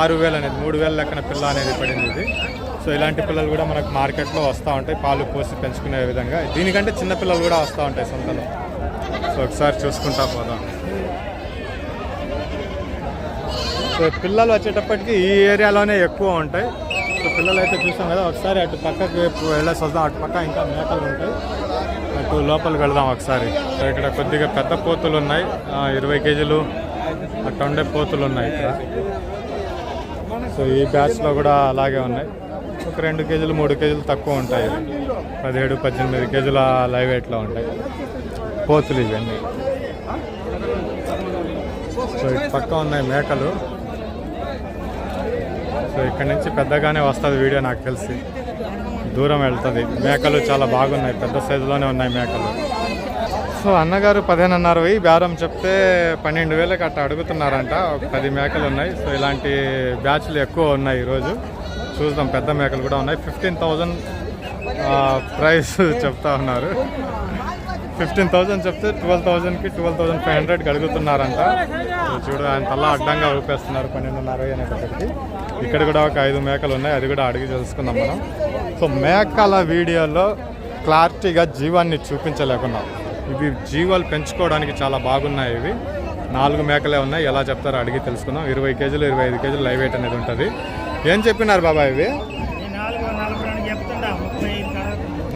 ఆరు వేలు అనేది మూడు వేల లెక్కన పిల్ల అనేది పడింది ఇది. సో ఇలాంటి పిల్లలు కూడా మనకు మార్కెట్లో వస్తూ ఉంటాయి పాలు పోసి పెంచుకునే విధంగా. దీనికంటే చిన్న పిల్లలు కూడా వస్తూ ఉంటాయి సొంతలో. సో ఒకసారి చూసుకుంటా పోదాం. సో పిల్లలు వచ్చేటప్పటికి ఈ ఏరియాలోనే ఎక్కువ ఉంటాయి. సో పిల్లలు అయితే చూసాం కదా ఒకసారి అటు పక్కకి వెళ్ళేసి వద్దాం అటు పక్క ఇంకా మేకలు ఉంటాయి. అటు లోపలికి వెళ్దాం ఒకసారి. సో ఇక్కడ కొద్దిగా పెద్ద పోతులు ఉన్నాయి. ఇరవై కేజీలు అట్లా ఉండే పోతులు ఉన్నాయి ఇక్కడ. సో ఈ బ్యాచ్లో కూడా అలాగే ఉన్నాయి. ఒక రెండు కేజీలు మూడు కేజీలు తక్కువ ఉంటాయి. పదిహేడు పద్దెనిమిది కేజీల లైవ్ వెయిట్లో ఉంటాయి. పోతులు ఇవన్నీ. సో ఇటు పక్క ఉన్నాయి మేకలు. సో ఇక్కడ నుంచి పెద్దగానే వస్తుంది వీడియో నాకు తెలిసి. దూరం వెళ్తుంది. మేకలు చాలా బాగున్నాయి. పెద్ద సైజులోనే ఉన్నాయి మేకలు. సో అన్నగారు పదిహేను అన్నారు వెయ్యి బేరం చెప్తే పన్నెండు వేలకు అట్లా అడుగుతున్నారంట ఒక పది మేకలు ఉన్నాయి. సో ఇలాంటి బ్యాచ్లు ఎక్కువ ఉన్నాయి ఈరోజు. చూద్దాం పెద్ద మేకలు కూడా ఉన్నాయి. ఫిఫ్టీన్ థౌజండ్ ప్రైస్ చెప్తా ఉన్నారు. ఫిఫ్టీన్ థౌజండ్ చెప్తే ట్వెల్వ్ థౌజండ్కి ట్వెల్వ్ థౌజండ్ ఫైవ్ హండ్రెడ్కి అడుగుతున్నారంట. చూడు ఆయన తల్లా అడ్డంగా ఊపేస్తున్నారు పన్నెండున్నర అనేటప్పటికి. ఇక్కడ కూడా ఒక ఐదు మేకలు ఉన్నాయి అది కూడా అడిగి తెలుసుకుందాం మనం. సో మేకల వీడియోలో క్లారిటీగా జీవాన్ని చూపించలేకున్నాం. ఇవి జీవాలు పెంచుకోవడానికి చాలా బాగున్నాయి ఇవి. నాలుగు మేకలే ఉన్నాయి. ఎలా చెప్తారో అడిగి తెలుసుకుందాం. ఇరవై కేజీలు ఇరవై ఐదు కేజీలు లైవ్ వెయిట్ అనేది ఉంటుంది. ఏం చెప్పినారు బాబా ఇవి?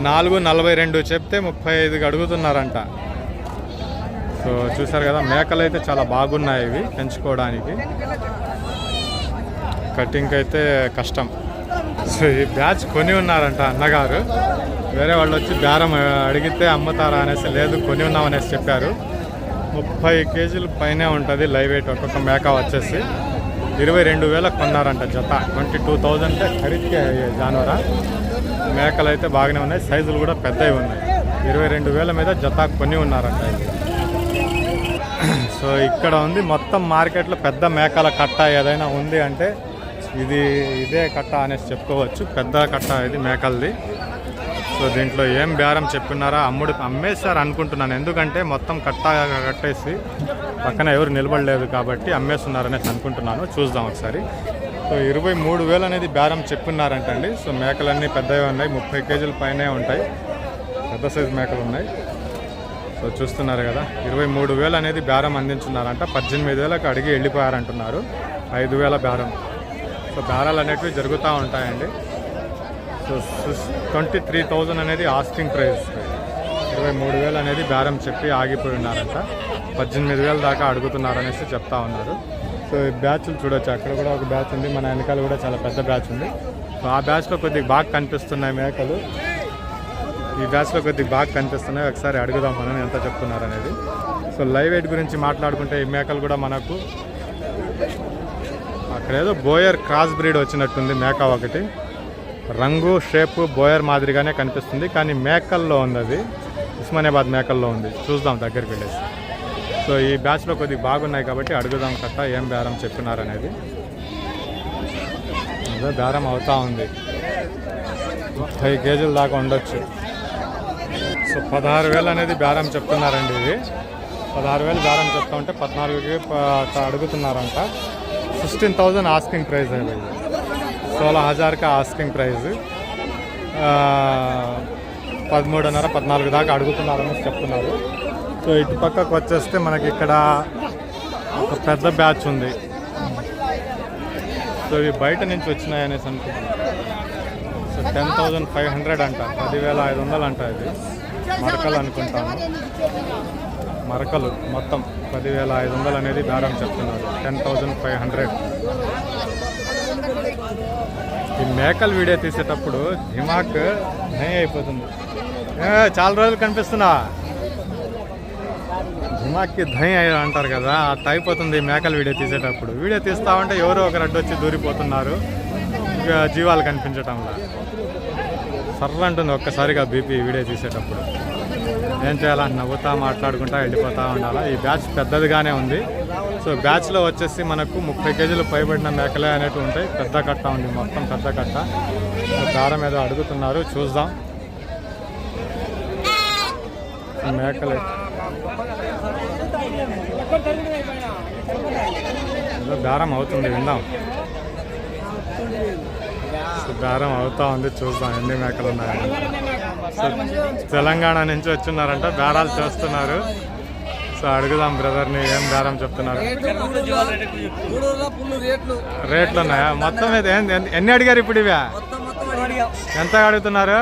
నాలుగు నలభై రెండు చెప్తే ముప్పై ఐదుకి అడుగుతున్నారంట. సో చూసారు కదా మేకలు అయితే చాలా బాగున్నాయి ఇవి పెంచుకోవడానికి. కటింగ్ అయితే కష్టం. సో ఈ బ్యాచ్ కొని ఉన్నారంట అన్నగారు. వేరే వాళ్ళు వచ్చి బేరం అడిగితే అమ్ముతారా అనేసి లేదు కొని ఉన్నాం అనేసి చెప్పారు. ముప్పై కేజీలు పైనే ఉంటుంది లైవ్ వెయిట్ ఒక్కొక్క మేక వచ్చేసి. ఇరవై రెండు వేల కొన్నారంట జత. ట్వంటీ టూ థౌజండ్ ఖరీదుకే జానవరా. మేకలు అయితే బాగానే ఉన్నాయి సైజులు కూడా పెద్దవి ఉన్నాయి. ఇరవై రెండు వేల మీద జత కొని ఉన్నారంట సో ఇక్కడ ఉంది మొత్తం మార్కెట్లో పెద్ద మేకల కట్ట ఏదైనా ఉంది అంటే ఇది ఇదే కట్ట అనేసి చెప్పుకోవచ్చు. పెద్ద కట్ట ఇది మేకలది. సో దీంట్లో ఏం బేరం చెప్పున్నారా అమ్ముడు అమ్మేశారు అనుకుంటున్నాను. ఎందుకంటే మొత్తం కట్ట కట్టేసి పక్కన ఎవరు నిలబడలేదు కాబట్టి అమ్మేస్తున్నారనేసి అనుకుంటున్నాను. చూద్దాం ఒకసారి. సో ఇరవై మూడు వేలు అనేది బేరం చెప్పున్నారంటండి సో మేకలన్నీ పెద్దవి ఉన్నాయి. ముప్పై కేజీల పైనే ఉంటాయి. పెద్ద సైజు మేకలు ఉన్నాయి. సో చూస్తున్నారు కదా ఇరవై మూడు వేలు అనేది బేరం అందించున్నారంట. పద్దెనిమిది వేలకు అడిగి వెళ్ళిపోయారంటున్నారు. ఐదు వేల బేరం. సో బేరాలు అనేటివి జరుగుతూ ఉంటాయండి. సో ట్వంటీ త్రీ థౌజండ్ అనేది ఆస్కింగ్ ప్రైస్ ఇరవై మూడు వేలు అనేది బేరం చెప్పి ఆగిపోయి ఉన్నారంట. పద్దెనిమిది వేలు దాకా అడుగుతున్నారనేసి చెప్తా ఉన్నారు. సో ఈ బ్యాచ్లు చూడొచ్చు. అక్కడ కూడా ఒక బ్యాచ్ ఉంది. మన వెనకాల కూడా చాలా పెద్ద బ్యాచ్ ఉంది. సో ఆ బ్యాచ్లో కొద్దిగా బాగా కనిపిస్తున్నాయి మేకలు. ఈ బ్యాచ్లో కొద్దిగా బాగా కనిపిస్తున్నాయి. ఒకసారి అడుగుదాం మనం ఎంత చెప్తున్నారు అనేది సో లైవ్ ఎయిట్ గురించి మాట్లాడుకుంటే ఈ మేకలు కూడా మనకు అక్కడ ఏదో బోయర్ క్రాస్ బ్రీడ్ వచ్చినట్టుంది మేక ఒకటి. రంగు షేప్ బోయర్ మాదిరిగానే కనిపిస్తుంది. కానీ మేకల్లో ఉంది అది ఉస్మానియాబాద్ మేకల్లో ఉంది. చూద్దాం దగ్గరికి వెళ్ళేసి. సో ఈ బ్యాచ్లో కొద్దిగా బాగున్నాయి కాబట్టి అడుగుదాం కట్ట ఏం బేరం చెప్పినారనేది. అదే బేరం అవుతా ఉంది. ముప్పై కేజీల దాకా ఉండొచ్చు. సో పదహారు వేలు అనేది బేరం చెప్తున్నారండి ఇది. పదహారు వేలు బేరం చెప్తా ఉంటే పద్నాలుగుకి అడుగుతున్నారంట. సిక్స్టీన్ థౌజండ్ ఆస్కింగ్ ప్రైస్ అది హజార్కి ఆస్కింగ్ ప్రైస్ పదమూడున్నర పద్నాలుగు దాకా అడుగుతున్నారని చెప్తున్నారు. సో ఇటు పక్కకు వచ్చేస్తే మనకి ఇక్కడ ఒక పెద్ద బ్యాచ్ ఉంది. సో ఇవి బయట నుంచి వచ్చినాయి అనేసి అనుకుంటున్నాను. So ten thousand five hundred అంట. పదివేల ఐదు వందలు అంట ఇది. మరకలు అనుకుంటాను. మరకలు మొత్తం పదివేల ఐదు వందలు అనేది బేరం చెప్తున్నారు. Ten thousand five hundred. ఈ మేకల వీడియో తీసేటప్పుడు దిమాక్ నయం అయిపోతుంది. చాలా రోజులు కనిపిస్తున్నా. దిమాక్కి దయం అంటారు కదా అట్లా అయిపోతుంది ఈ మేకల వీడియో తీసేటప్పుడు. వీడియో తీస్తా ఉంటే ఎవరో ఒకరు అడ్డొచ్చి దూరిపోతున్నారు ఇంకా జీవాలు కనిపించటంలా. సర్ర అంటుంది ఒక్కసారిగా బీపీ వీడియో తీసేటప్పుడు. ఏం చేయాలా? నవ్వుతా మాట్లాడుకుంటా వెళ్ళిపోతా ఉండాలా? ఈ బ్యాచ్ పెద్దదిగానే ఉంది. సో బ్యాచ్లో వచ్చేసి మనకు ముప్పై కేజీలు పైబడిన మేకలే అనేవి ఉంటాయి. పెద్ద కట్ట ఉంది మొత్తం పెద్ద కట్ట. సో దారం ఏదో అడుగుతున్నారు చూద్దాం. మేకలే. ఏదో దారం అవుతుంది విందాం. సో దారం అవుతా ఉంది చూద్దాం ఎన్ని మేకలు ఉన్నాయని. సో తెలంగాణ నుంచి వచ్చిన్నారంట దారాలు చేస్తున్నారు. సో అడుగుదాం బ్రదర్ని ఏం దారం చెప్తున్నారు? రేట్లు ఉన్నాయా? మొత్తం ఏం- ఎన్ని- అడిగారు ఇప్పుడు ఇవే? ఎంత అడుగుతున్నారు?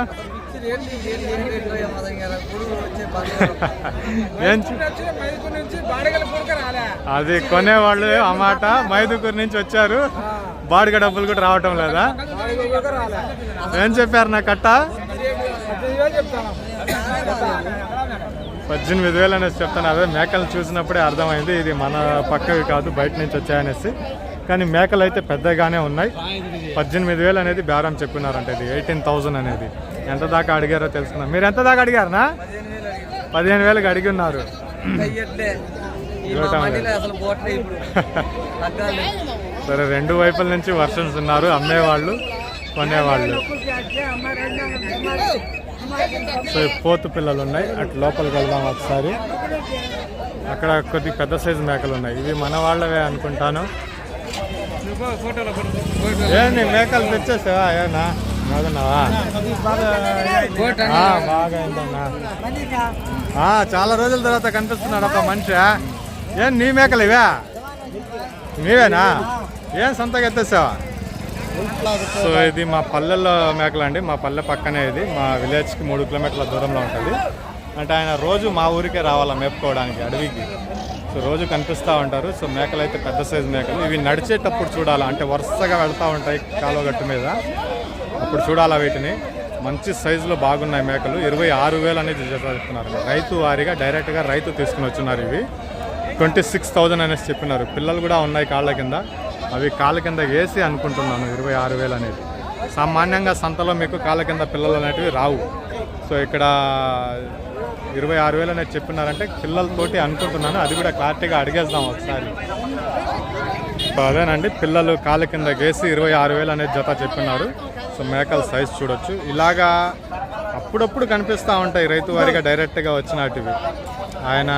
అది కొనేవాళ్ళు అమాట మైదుకూరు నుంచి వచ్చారు. బాడిగ డబ్బులు కూడా రావటం లేదా? ఏం చెప్పారు నా కట్ట? పద్దెనిమిది వేలు అనేసి చెప్తాను. అదే మేకలు చూసినప్పుడే అర్థమైంది ఇది మన పక్కవి కాదు బయట నుంచి వచ్చాయనేసి. కానీ మేకలు అయితే పెద్దగానే ఉన్నాయి. పద్దెనిమిది వేలు అనేది బేరం చెప్పినారంట ఇది ఎయిటీన్ థౌజండ్ అనేది. ఎంత దాకా అడిగారో తెలుసుకుందాం. మీరు ఎంత దాకా అడిగారనా? పదిహేను వేలకు అడిగి ఉన్నారు. సరే రెండు వైపుల నుంచి వర్షన్స్ ఉన్నారు అమ్మేవాళ్ళు కొనేవాళ్ళు. సో పోతు పిల్లలు ఉన్నాయి. అటు లోపలికి వెళ్దాం ఒకసారి. అక్కడ కొద్ది పెద్ద సైజు మేకలు ఉన్నాయి. ఇవి మన వాళ్ళవే అనుకుంటాను. ఏంటి మేకలు తెచ్చేసావా? ఏనా బాగున్నావా? బాగా అయిందన్నా చాలా రోజుల తర్వాత కనిపిస్తున్నాడు ఒక మనిషి. ఏం నీ మేకలు ఇవే? నీవేనా? ఏం సొంతగా ఎత్తేసావా? సో ఇది మా పల్లెల్లో మేకలు అండి. మా పల్లె పక్కనే ఇది. మా విలేజ్కి మూడు కిలోమీటర్ల దూరంలో ఉంటుంది. అంటే ఆయన రోజు మా ఊరికే రావాలా మేపుకోవడానికి అడవికి. సో రోజు కనిపిస్తూ ఉంటారు. సో మేకలు అయితే పెద్ద సైజు మేకలు. ఇవి నడిచేటప్పుడు చూడాలా. అంటే వరుసగా వెళ్తూ ఉంటాయి కాలువగట్టు మీద. అప్పుడు చూడాలా వీటిని. మంచి సైజులో బాగున్నాయి మేకలు. ఇరవై ఆరు వేలు అనేది చెప్తున్నారు. రైతు వారిగా డైరెక్ట్గా రైతు తీసుకుని వచ్చినారు ఇవి. ట్వంటీ సిక్స్ థౌజండ్ అనేసి చెప్పినారు. పిల్లలు కూడా ఉన్నాయి కాళ్ళ కింద. అవి కాళ్ళ కింద వేసి అనుకుంటున్నాను ఇరవై ఆరు వేలు అనేది. సామాన్యంగా సంతలో మీకు కాళ్ళ కింద పిల్లలు అనేటివి రావు. సో ఇక్కడ ఇరవై ఆరు వేలు అనేది చెప్పినారంటే పిల్లలతోటి అనుకుంటున్నాను అది కూడా క్లారిటీగా అడిగేద్దాం ఒకసారి. సో అదేనండి పిల్లలు కాళ్ళ కింద గేసి ఇరవై ఆరు వేలు అనేది జత చెప్పినారు. సో మేకల సైజ్ చూడొచ్చు. ఇలాగా అప్పుడప్పుడు కనిపిస్తూ ఉంటాయి రైతు వారిగా డైరెక్ట్గా వచ్చినటివి. ఆయన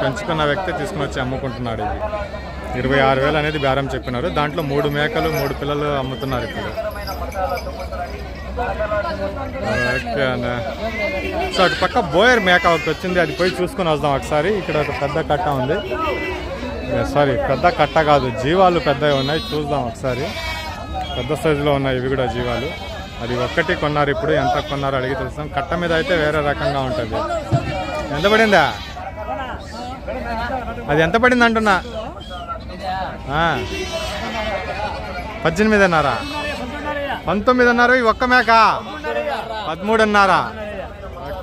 పెంచుకున్న వ్యక్తి తీసుకుని వచ్చి అమ్ముకుంటున్నాడు ఇవి. ఇరవై ఆరు వేలు అనేది బేరం చెప్పినారు. దాంట్లో మూడు మేకలు మూడు పిల్లలు అమ్ముతున్నారు ఇప్పుడు. ఓకే అన్న. సో అటు పక్క బోయర్ మేక ఒకటి వచ్చింది. అది పోయి చూసుకొని వద్దాం ఒకసారి. ఇక్కడ ఒక పెద్ద కట్ట ఉంది. సారీ పెద్ద కట్ట కాదు. జీవాలు పెద్దవి ఉన్నాయి. చూద్దాం ఒకసారి. పెద్ద సైజులో ఉన్నాయి ఇవి కూడా జీవాలు. అది ఒక్కటి కొన్నారు ఇప్పుడు. ఎంత కొన్నారో అడిగి తెలుస్తాం. కట్ట మీద అయితే వేరే రకంగా ఉంటుంది. ఎంత పడిందా? అది ఎంత పడింది అంటున్నా? పద్దెనిమిదిన్నరా. పంతొమ్మిదిన్నర ఈ ఒక్క మేక. పదమూడున్నర.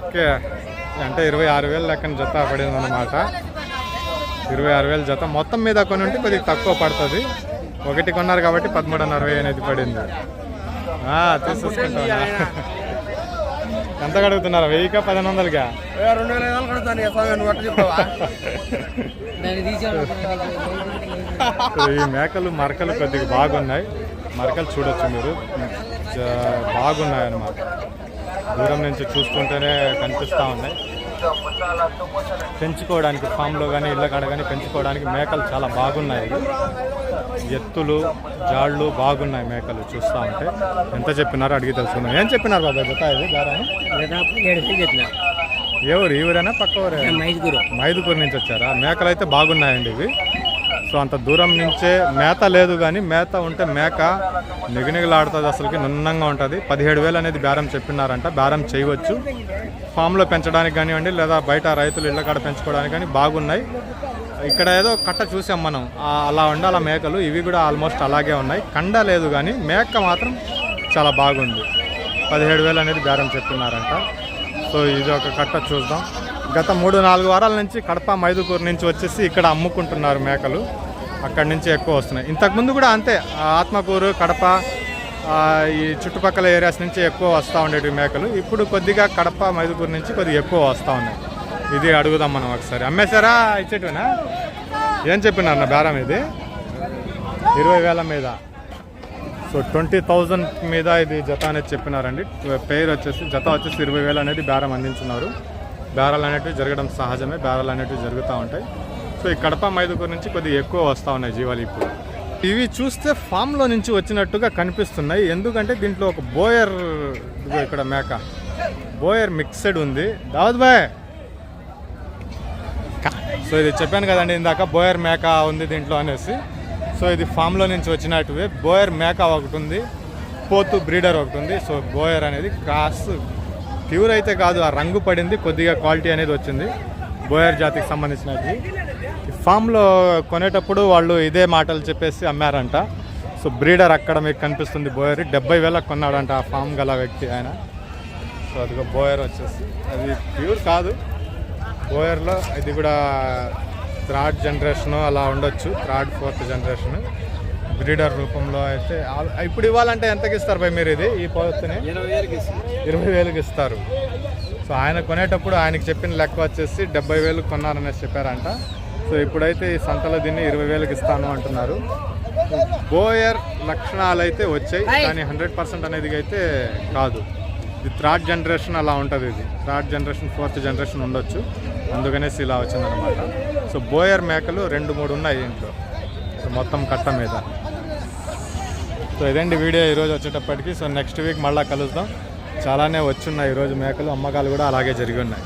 ఓకే. అంటే ఇరవై ఆరు వేలు లెక్కన జత పడింది అనమాట ఇరవై ఆరు వేల జత. మొత్తం మీద కొని ఉంటే కొద్దిగా తక్కువ పడుతుంది. ఒకటి కొన్నారు కాబట్టి పదమూడున్నర వెయ్యి అనేది పడింది. తీసుకుంటా ఎంత కడుగుతున్నారు? వెయ్యికా పదిహేను వందలుగా రెండు వేల ఐదు వందలు స్వామి నువ్వు అట్లా చెప్తావా సో ఈ మేకలు మరకలు కొద్దిగా బాగున్నాయి. మరకలు చూడొచ్చు మీరు. చ- బాగున్నాయి అన్నమాట దూరం నుంచి చూసుకుంటేనే కనిపిస్తూ ఉన్నాయి. పెంచుకోవడానికి ఫామ్లో కానీ ఇళ్ళ కాడ కానీ పెంచుకోవడానికి మేకలు చాలా బాగున్నాయి. ఎత్తులు జాళ్ళు బాగున్నాయి మేకలు చూస్తూ ఉంటే. ఎంత చెప్పినారో అడిగి తెలుసుకుందాం. ఏం చెప్పినారు బాబా ఎట్లా ఏ ఊరు ఈ ఊరేనా? పక్క ఊరే మైదుగురు మైదుపూర్ నుంచి వచ్చారా? మేకలు అయితే బాగున్నాయండి ఇవి. సో అంత దూరం నుంచే మేత లేదు కానీ మేత ఉంటే మేక నిగనిగలాడుతుంది అసలుకి నున్నంగా ఉంటుంది. పదిహేడు వేలు అనేది బేరం చెప్పినారంట బేరం చేయవచ్చు. ఫామ్లో పెంచడానికి కానివ్వండి లేదా బయట రైతులు ఇళ్ళ కాడ పెంచుకోవడానికి కానీ బాగున్నాయి. ఇక్కడ ఏదో కట్ట చూసాం మనం ఆ, అలా ఉండాల మేకలు ఇవి కూడా ఆల్మోస్ట్ అలాగే ఉన్నాయి. కండ లేదు కానీ మేక మాత్రం చాలా బాగుంది. పదిహేడు వేలు అనేది బేరం చెప్పినారంట. సో ఇది ఒక కట్ట చూద్దాం. గత మూడు నాలుగు వారాల నుంచి కడప మైదుకూరు నుంచి వచ్చేసి ఇక్కడ అమ్ముకుంటున్నారు మేకలు. అక్కడి నుంచి ఎక్కువ వస్తున్నాయి. ఇంతకుముందు కూడా అంతే ఆత్మకూరు కడప ఈ చుట్టుపక్కల ఏరియాస్ నుంచి ఎక్కువ వస్తూ ఉండేవి మేకలు. ఇప్పుడు కొద్దిగా కడప మైదుకూరు నుంచి కొద్దిగా ఎక్కువ వస్తూ ఉన్నాయి. ఇది అడుగుదాం మనం ఒకసారి. అమ్మేశారా? ఇచ్చేటివేనా? ఏం చెప్పినారు నా బేరం ఇది? ఇరవై వేల మీద. సో ట్వంటీ థౌజండ్ మీద ఇది జత అనేది చెప్పినారండి. పేరు వచ్చేసి జత వచ్చేసి ఇరవై వేలు అనేది బేరం అందించున్నారు. బేరాలు అనేటివి జరగడం సహజమే. బేరాలు అనేటివి జరుగుతూ ఉంటాయి. సో ఈ కడప మైదుకూరు నుంచి కొద్దిగా ఎక్కువ వస్తూ ఉన్నాయి జీవాలు ఇప్పుడు. ఇవి చూస్తే ఫామ్లో నుంచి వచ్చినట్టుగా కనిపిస్తున్నాయి. ఎందుకంటే దీంట్లో ఒక బోయర్ ఇక్కడ మేక. బోయర్ మిక్సెడ్ ఉంది. దావద్ బాయ్ సో ఇది చెప్పాను కదండి ఇందాక బోయర్ మేక ఉంది దీంట్లో అనేసి. సో ఇది ఫామ్లో నుంచి వచ్చినట్టువే. బోయర్ మేక ఒకటి ఉంది పోతు బ్రీడర్ ఒకటి ఉంది. సో బోయర్ అనేది కాస్ట్ ప్యూర్ అయితే కాదు ఆ రంగు పడింది కొద్దిగా క్వాలిటీ అనేది వచ్చింది. బోయర్ జాతికి సంబంధించినది. ఫామ్లో కొనేటప్పుడు వాళ్ళు ఇదే మాటలు చెప్పేసి అమ్మారంట. సో బ్రీడర్ అక్కడ మీకు కనిపిస్తుంది బోయర్. డెబ్బై వేలకు కొన్నాడంట ఆ ఫామ్ గల వ్యక్తి ఆయన. సో అదిగో బోయర్ వచ్చేసి. అది ప్యూర్ కాదు. బోయర్లో ఇది కూడా థర్డ్ జనరేషన్ అలా ఉండొచ్చు. Third fourth generation. బ్రీడర్ రూపంలో అయితే ఇప్పుడు ఇవ్వాలంటే ఎంతకి ఇస్తారు భయ్ మీరు ఇది? ఈ పోతుని? ఇరవై వేలకు ఇస్తారు. సో ఆయన కొనేటప్పుడు ఆయనకి చెప్పిన లెక్క వచ్చేసి డెబ్బై వేలు కొన్నారనేసి చెప్పారంట. సో ఇప్పుడైతే ఈ సంతలో దీన్ని ఇరవై వేలకు ఇస్తాను అంటున్నారు. బోయర్ లక్షణాలు అయితే వచ్చాయి కానీ హండ్రెడ్ పర్సెంట్ అనేది అయితే కాదు. ఇది థర్డ్ జనరేషన్ అలా ఉంటుంది ఇది. థర్డ్ జనరేషన్ ఫోర్త్ జనరేషన్ ఉండొచ్చు. అందుకనేసి ఇలా వచ్చిందనమాట సో బోయర్ మేకలు రెండు మూడు ఉన్నాయి ఇంట్లో. సో మొత్తం కట్ట మీద. సో ఇదండి వీడియో ఈరోజు వచ్చేటప్పటికి? సో నెక్స్ట్ వీక్ మళ్ళీ కలుద్దాం. చాలానే వచ్చున్నాయి ఈరోజు మేకలు అమ్మకాలు కూడా అలాగే జరిగి ఉన్నాయి.